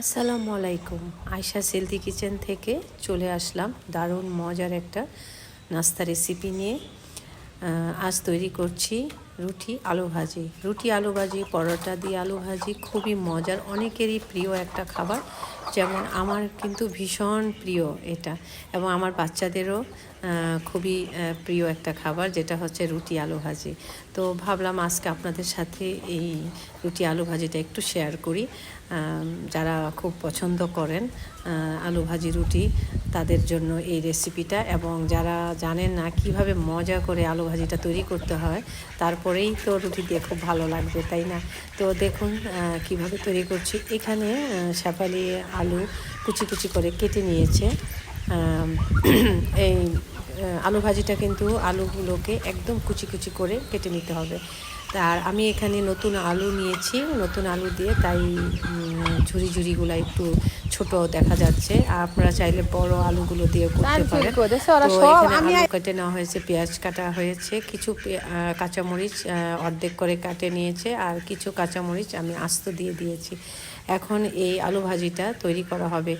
আসসালামু আলাইকুম। আয়শা সেলদি কিচেন থেকে চলে আসলাম। দারুণ মজার একটা নাস্তা রেসিপি নিয়ে। আজ তৈরি করছি রুটি আলু ভাজি। রুটি আলু ভাজি, পরোটা দিয়ে আলু ভাজি খুবই মজার। অনেকেরই প্রিয় একটা খাবার। যেমন আমার কিন্তু ভীষণ প্রিয় এটা এবং আমার বাচ্চাদেরও খুবই প্রিয় একটা খাবার যেটা হচ্ছে রুটি আলু ভাজি। তো ভাবলাম আজকে আপনাদের সাথে এই রুটি আলু ভাজিটা একটু শেয়ার করি। যারা খুব পছন্দ করেন আলু ভাজি রুটি, তাদের জন্য এই রেসিপিটা এবং যারা জানেন না কীভাবে মজা করে আলু ভাজিটা তৈরি করতে হয়, তারপরেই তো রুটি দিয়ে খুব ভালো লাগবে, তাই না? তো দেখুন কীভাবে তৈরি করছি। এখানে শেফালি আলু কুচি কুচি করে কেটে নিয়েছে। এই আলু ভাজিটা কিন্তু আলুগুলোকে একদম কুচি কুচি করে কেটে নিতে হবে। আর আমি এখানে নতুন আলু নিয়েছি নতুন আলু দিয়ে তাই উম, ঝুরি ঝুরিগুলো একটু ছোট দেখা যাচ্ছে। আর আপনারা চাইলে বড় আলুগুলো দিয়ে করতে পারেন। তো এখানে আলু কেটে নেওয়া হয়েছে পেঁয়াজ কাটা হয়েছে কিছু কাঁচামরিচ অর্ধেক করে কাটে নিয়েছে আর কিছু কাঁচামরিচ আমি আস্ত দিয়ে দিয়েছি। এখন এই আলু ভাজিটা তৈরি করা হবে।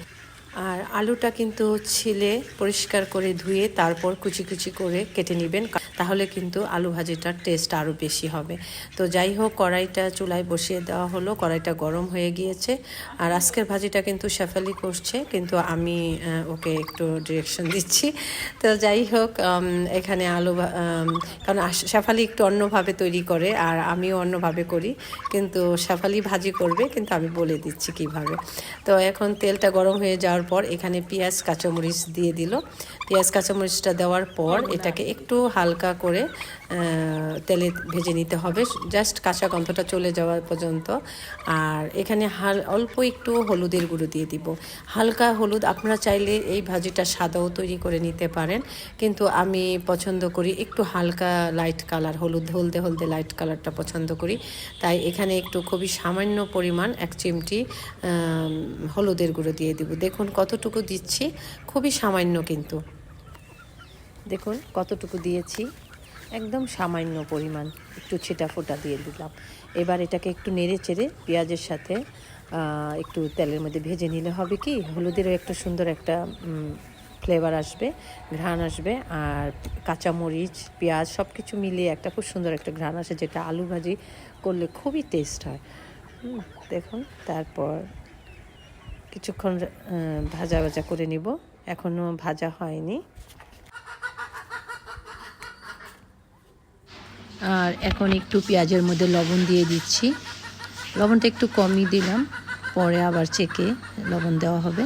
আর আলুটা কিন্তু ছিলে পরিষ্কার করে ধুয়ে তারপর কুচি কুচি করে কেটে নেবেন। তাহলে কিন্তু আলু ভাজিটার টেস্ট আরও বেশি হবে। তো যাই হোক কড়াইটা চুলায় বসিয়ে দেওয়া হলো কড়াইটা গরম হয়ে গিয়েছে। আর আজকের ভাজিটা কিন্তু শেফালি করছে কিন্তু আমি ওকে একটু ডিরেকশন দিচ্ছি। তো যাই হোক এখানে আলু কারণ শেফালি একটু অন্যভাবে তৈরি করে আর আমিও অন্যভাবে করি। কিন্তু শেফালি ভাজি করবে কিন্তু আমি বলে দিচ্ছি কীভাবে। তো এখন তেলটা গরম হয়ে যাওয়ার পর এখানে পেঁয়াজ কাঁচামরিচ দিয়ে দিল। পেঁয়াজ কাঁচামরিচটা দেওয়ার পর এটাকে একটু হালকা করে তেলে ভেজে নিতে হবে। জাস্ট কাঁচা গন্ধটা চলে যাওয়া পর্যন্ত। আর এখানে হাল, অল্প একটু হলুদের গুঁড়ো দিয়ে দিব। হালকা হলুদ, আপনারা চাইলে এই ভাজিটা সাদাও তৈরি করে নিতে পারেন। কিন্তু আমি পছন্দ করি একটু হালকা লাইট কালার হলুদ, হলদে হলদে লাইট কালারটা পছন্দ করি। তাই এখানে একটু খুবই সামান্য পরিমাণ এক চিমটি হলুদের গুঁড়ো দিয়ে দিব। দেখুন কতটুকু দিচ্ছি। খুবই সামান্য কিন্তু। দেখুন, কতটুকু দিয়েছি। একদম সামান্য পরিমাণ একটু ছিটা ফোটা দিয়ে দিলাম। এবার এটাকে একটু নেড়ে চেড়ে পেঁয়াজের সাথে একটু তেলের মধ্যে ভেজে নিলে হবে কি, হলুদেরও একটা সুন্দর একটা ফ্লেভার আসবে, ঘ্রাণ আসবে। আর কাঁচামরিচ, পেঁয়াজ সব কিছু মিলিয়ে একটা খুব সুন্দর একটা ঘ্রাণ আসে, যেটা আলু ভাজি করলে খুবই টেস্ট হয়। দেখুন, তারপর কিছুক্ষণ ভাজা ভাজা করে নিব। এখনও ভাজা হয়নি। আর এখন একটু পেঁয়াজের মধ্যে লবণ দিয়ে দিচ্ছি। লবণটা একটু কমই দিলাম, পরে আবার চেকে লবণ দেওয়া হবে।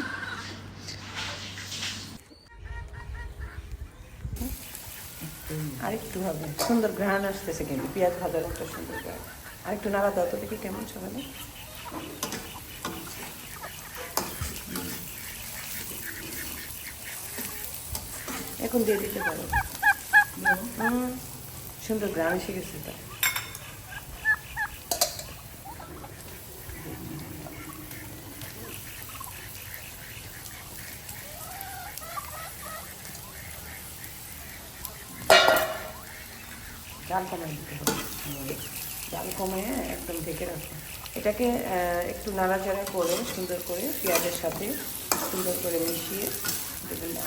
আরেকটু হবে সুন্দর ঘ্রাণ আসতেছে কিন্তু, পেঁয়াজ ভাজার একটা সুন্দর ঘ্রাণ। আরেকটু নাড়া দাও তো দেখি কেমন সকালে এখন দিয়ে দিতে পারো। সুন্দর গ্রাম এসে গেছে তো জাল কমাই দিতে একদম ঢেকে রাখো এটাকে একটু নাড়াচাড়া করে, সুন্দর করে পেঁয়াজের সাথে সুন্দর করে মিশিয়ে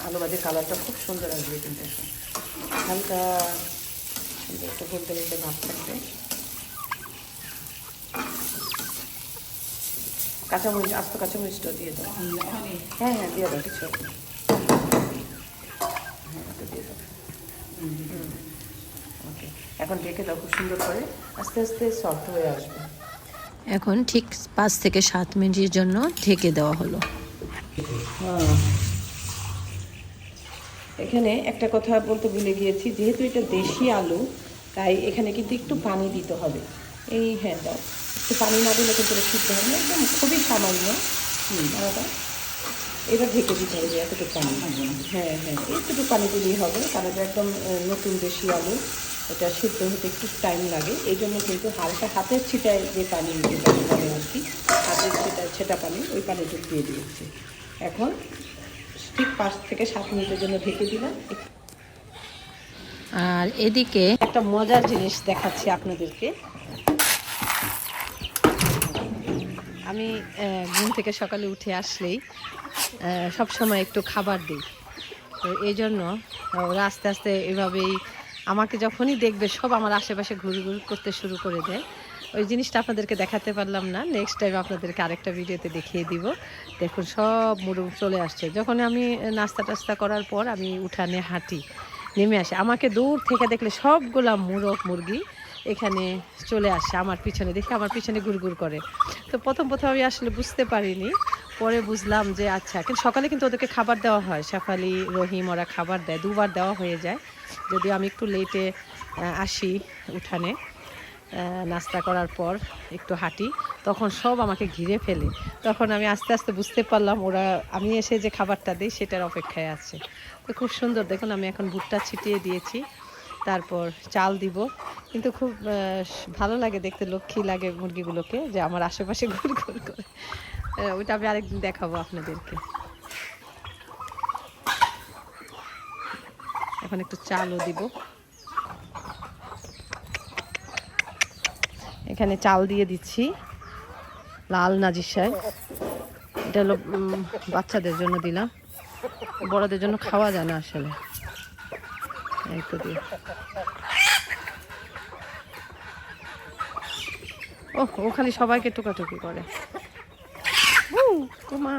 আলু ভাজির কালারটা খুব সুন্দর আসবে কিন্তু এখন। হালকা একটা বলতে বলতে ভাব থাকবে। কাঁচামরিচ আস্ত কাঁচামরিচটা দিয়ে দাও। হ্যাঁ হ্যাঁ দিয়ে দাও কিছু। হ্যাঁ এটা দিয়ে দাও। ওকে। এখন ঢেকে দাও খুব সুন্দর করে। আস্তে আস্তে সফট হয়ে আসবে। এখন ঠিক পাঁচ থেকে সাত মিনিটের জন্য ঢেকে দেওয়া হলো। এখানে একটা কথা বলতে ভুলে গিয়েছি, যেহেতু এটা দেশি আলু, তাই এখানে কিন্তু একটু পানি দিতে হবে। এই হ্যাঁ দাও। একটু পানি না দিলে কিন্তু সিদ্ধ হবে একদম খুবই সামান্য দাদা এবার ঢেকে দিতে হবে এতটুকু পানি। হ্যাঁ হ্যাঁ এইটুকু পানি দিলেই হবে, কারণ এটা একদম নতুন দেশি আলু, এটা সিদ্ধ হতে একটু টাইম লাগে। এই জন্য কিন্তু হালকা হাতের ছিটায় যে পানি যেটা বলে আর কি হাতের ছিটায় ছেটা পানি, ওই পানিটুকু দিয়ে দিয়েছি। এখন ঠিক পাঁচ থেকে সাত মিনিটের জন্য ঢেকে দিলাম। আর এদিকে একটা মজার জিনিস দেখাচ্ছি আপনাদেরকে। আমি ঘুম থেকে সকালে উঠে আসলেই সব সময় একটু খাবার দিই। তো এই জন্য ওরা আস্তে আস্তে এভাবেই আমাকে যখনই দেখবে সব আমার আশেপাশে ঘুরে ঘুরে করতে শুরু করে দেয়। ওই জিনিসটা আপনাদেরকে দেখাতে পারলাম না। নেক্সট টাইম আপনাদেরকে আরেকটা ভিডিওতে দেখিয়ে দিব। দেখুন, সব মুরগ চলে আসছে। যখন আমি নাস্তা টাস্তা করার পর আমি উঠানে হাঁটি, নেমে আসে। আমাকে দূর থেকে দেখলে সবগুলা মুরগ, মুরগি এখানে চলে আসে আমার পিছনে। দেখে আমার পিছনে গুড়গুড় করে। তো প্রথম প্রথম আমি আসলে বুঝতে পারিনি। পরে বুঝলাম যে আচ্ছা কিন্তু সকালে কিন্তু ওদেরকে খাবার দেওয়া হয়। শেফালি, রহিম, ওরা খাবার দেয়। দুবার দেওয়া হয়ে যায়। যদিও আমি একটু লেটে আসি উঠানে। নাস্তা করার পর একটু হাঁটি, তখন সব আমাকে ঘিরে ফেলে। তখন আমি আস্তে আস্তে বুঝতে পারলাম ওরা, আমি এসে যে খাবারটা দিই সেটার অপেক্ষায় আছে। তো খুব সুন্দর, দেখুন আমি এখন ভুট্টা ছিটিয়ে দিয়েছি, তারপর চাল দিব। কিন্তু খুব ভালো লাগে দেখতে, লক্ষ্মী লাগে মুরগিগুলোকে, যে আমার আশেপাশে ঘুর ঘুর করে। ওইটা আমি আরেকদিন দেখাবো আপনাদেরকে। এখন একটু চালও দিব। এখানে চাল দিয়ে দিচ্ছি। লাল নাজির এটা হলো বাচ্চাদের জন্য দিলাম। বড়দের জন্য খাওয়া যায় না আসলে। তো দিয়ে। ও খালি সবাইকে টুকাটুকি করে। ও মা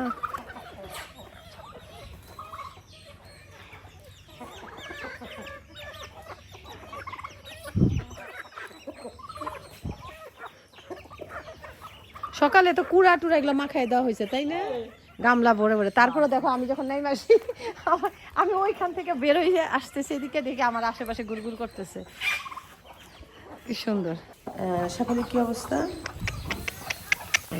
সকালে তো কুড়া টুড়া এগুলো মাখাই দেওয়া হয়েছে, তাই না? গামলা ভরে ভরে। তারপরে দেখো, আমি যখন নাই আমার- আমি ওইখান থেকে বেরোই আসতেছি, এদিকে দেখে আমার আশেপাশে গুড়গুড় করতেছে। কি সুন্দর। সকালে কি অবস্থা? কি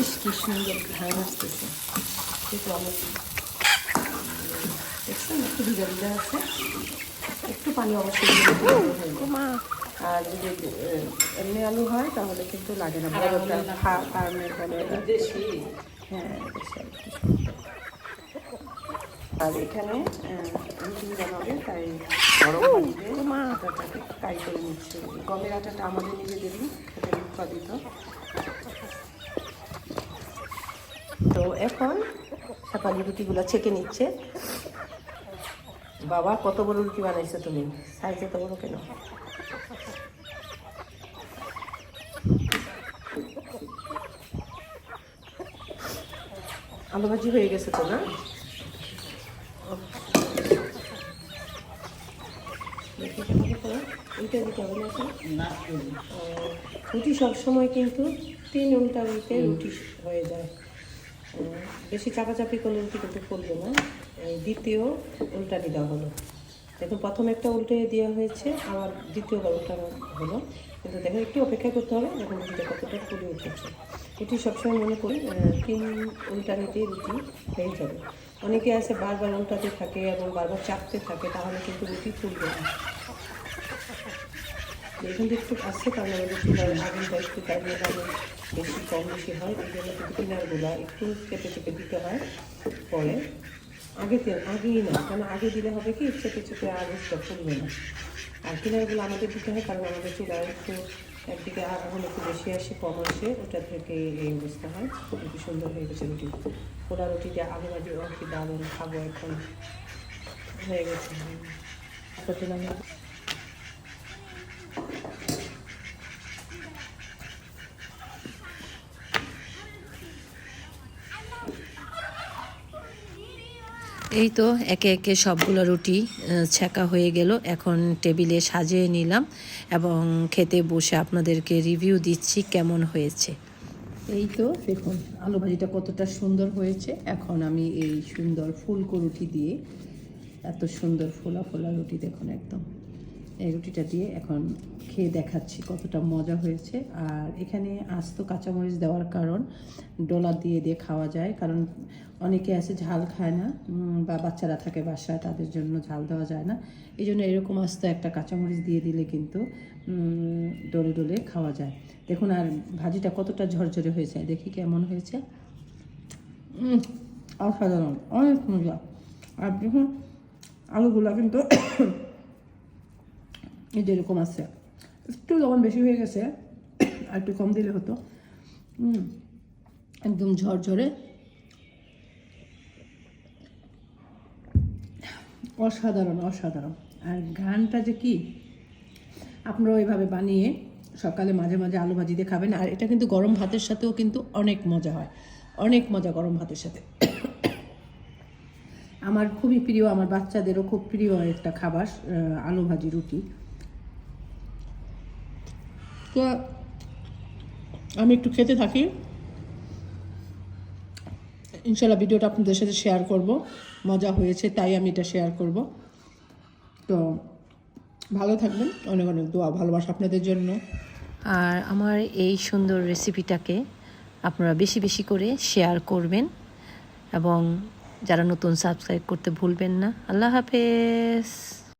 ইস, কি সুন্দর ঘাম আসতেছে এই তো অনেক দেখছেন একটু ভিজা ভিজা আছে একটু পানি অবশ্যই। আর যদি এমনি আলু হয় তাহলে কিন্তু লাগে না বড়টা ফা- ফার্মের হ্যাঁ। আর এখানে রুটি তাই গরম পানি দিয়ে আটাটাকে ফ্রাই করে নিচ্ছে গমের আটাটা আমাদের নিজেদেরই খেতে উৎপাদিত তো এখন সাপালি রুটিগুলো ছেঁকে নিচ্ছে বাবা কত বড় রুটি বানাইছো তুমি? সাইজ এত বড় কেন? আলু ভাজি হয়ে গেছে তো না? দিতে হবে না রুটি সবসময় কিন্তু তিন উল্টা উল্টে রুটি হয়ে যায়। বেশি চাপাচাপি করলে রুটি কিন্তু ফুলবে না। দ্বিতীয় উল্টাটি দেওয়া হলো। দেখুন, প্রথম একটা উল্টে দেওয়া হয়েছে, আবার দ্বিতীয়বার উল্টানো হলো। কিন্তু দেখুন, একটু অপেক্ষা করতে হবে, দেখুন রুটিটা কতটা ফুলে উঠেছে। রুটি সবসময় মনে করি তিন উল্টানিতেই রুটি হয়ে যাবে অনেকে আছে, বারবার উল্টাতে থাকে এবং বারবার চাপতে থাকে, তাহলে কিন্তু রুটি ফুলবে না। এখান থেকে একটু আসছে কারণ চুলার আগুনটা একটু আগুন বেশি কম বেশি হয় এই জন্য কিন্তু একটু চেপে চেপে দিতে হয়, পরে। আগে আগেই না কারণ আগে দিলে হবে কি, চেপে চেপে আগুনটা ফুলবে না। আর কিনারগুলো আমাদের দিতে হয়, কারণ আমাদের চুলার একটু, একদিকে আগুন একটু বেশি আসে, কম আসে, ওটা থেকে এই অবস্থা হয়। খুবই সুন্দর হয়ে গেছে রুটি। পোড়া রুটি দিয়ে আলু ভাজি ও দারুণ খাব এখন। হয়ে গেছে। এই তো একে একে সবগুলো রুটি ছেঁকা হয়ে গেল। এখন টেবিলে সাজিয়ে নিলাম এবং খেতে বসে আপনাদেরকে রিভিউ দিচ্ছি কেমন হয়েছে। এই তো দেখুন, আলু ভাজিটা কতটা সুন্দর হয়েছে। এখন আমি এই সুন্দর ফুলকো রুটি দিয়ে, এত সুন্দর ফোলা ফোলা রুটি দেখুন একদম। এই রুটিটা দিয়ে এখন খেয়ে দেখাচ্ছি কতটা মজা হয়েছে। আর এখানে আস্ত কাঁচামরিচ দেওয়ার কারণ ডোলা দিয়ে দিয়ে খাওয়া যায়, কারণ অনেকে আছে ঝাল খায় না বা বাচ্চারা থাকে বাসায় তাদের জন্য ঝাল দেওয়া যায় না। এই জন্য এরকম আস্ত একটা কাঁচামরিচ দিয়ে দিলে কিন্তু ডলে ডলে খাওয়া যায়। দেখুন আর ভাজিটা কতটা ঝরঝরে হয়েছে, দেখি কেমন হয়েছে। অসাধারণ, অনেক মজা। আর দেখুন, আলুগুলা কিন্তু এই যে এরকম আছে। একটু লবণ বেশি হয়ে গেছে, আর একটু কম দিলে হতো। একদম ঝরঝরে। অসাধারণ অসাধারণ। আর ঘ্রাণটা যে কি? আপনারা ওইভাবে বানিয়ে সকালে মাঝে মাঝে আলু ভাজি দিয়ে খাবেন, আর এটা কিন্তু গরম ভাতের সাথেও কিন্তু অনেক মজা হয়। অনেক মজা গরম ভাতের সাথে। আমার খুবই প্রিয়, আমার বাচ্চাদেরও খুব প্রিয় একটা খাবার আলু ভাজি রুটি। তো আমি একটু খেতে থাকি। ইনশাল্লাহ ভিডিওটা আপনাদের সাথে শেয়ার করব। মজা হয়েছে, তাই আমি এটা শেয়ার করব। তো ভালো থাকবেন, অনেক অনেক দোয়া, ভালোবাসা আপনাদের জন্য। আর আমার এই সুন্দর রেসিপিটাকে আপনারা বেশি বেশি করে শেয়ার করবেন এবং যারা নতুন সাবস্ক্রাইব করতে ভুলবেন না, আল্লাহ হাফেজ।